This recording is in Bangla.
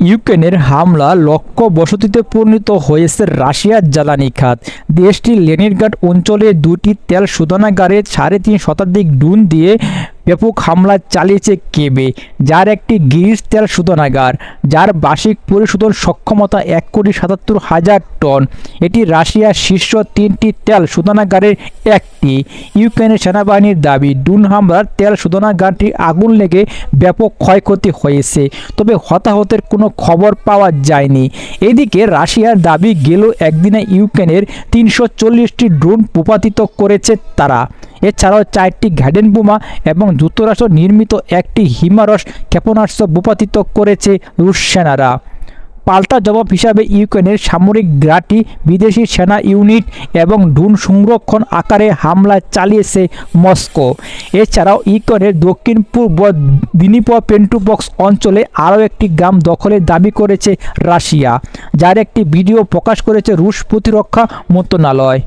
ইউক্রেনের হামলা লক্ষ্য বসতিতে পরিণত হয়েছে রাশিয়ার জ্বালানি খাত। দেশটির লেনিনগার্ড অঞ্চলে দুটি তেল শোধনাগারে সাড়ে তিন শতাধিক ডুন দিয়ে ব্যাপক হামলা চালিয়েছে কেবে? যার একটি গ্রিস তেল শোধনাগার, যার বার্ষিক পরিশোধন সক্ষমতা এক কোটি সাতাত্তর হাজার টন। এটি রাশিয়ার শীর্ষ তিনটি তেল শোধনাগারের একটি। ইউক্রেনের সেনাবাহিনীর দাবি, ড্রোন হামলার তেল শোধনাগারটি আগুন লেগে ব্যাপক ক্ষয়ক্ষতি হয়েছে। তবে হতাহতের কোনো খবর পাওয়া যায়নি। এদিকে রাশিয়ার দাবি, গেল একদিনে ইউক্রেনের তিনশো চল্লিশটি ড্রোন ভূপাতিত করেছে তারা। এছাড়াও চারটি ঘ্যাডেন বোমা এবং যুক্তরাষ্ট্র নির্মিত একটি হিমারস ক্ষেপণাস্ত্র ভূপাতিত করেছে রুশ সেনারা। পাল্টা জবাব হিসাবে ইউক্রেনের সামরিক গ্রাটি বিদেশি সেনা ইউনিট এবং ড্রোন সংরক্ষণ আকারে হামলা চালিয়েছে মস্কো। এছাড়াও ইউক্রেনের দক্ষিণ পূর্ব দিনিপ পেন্টুবক্স অঞ্চলে আরও একটি গ্রাম দখলের দাবি করেছে রাশিয়া, যার একটি ভিডিও প্রকাশ করেছে রুশ প্রতিরক্ষা মন্ত্রণালয়।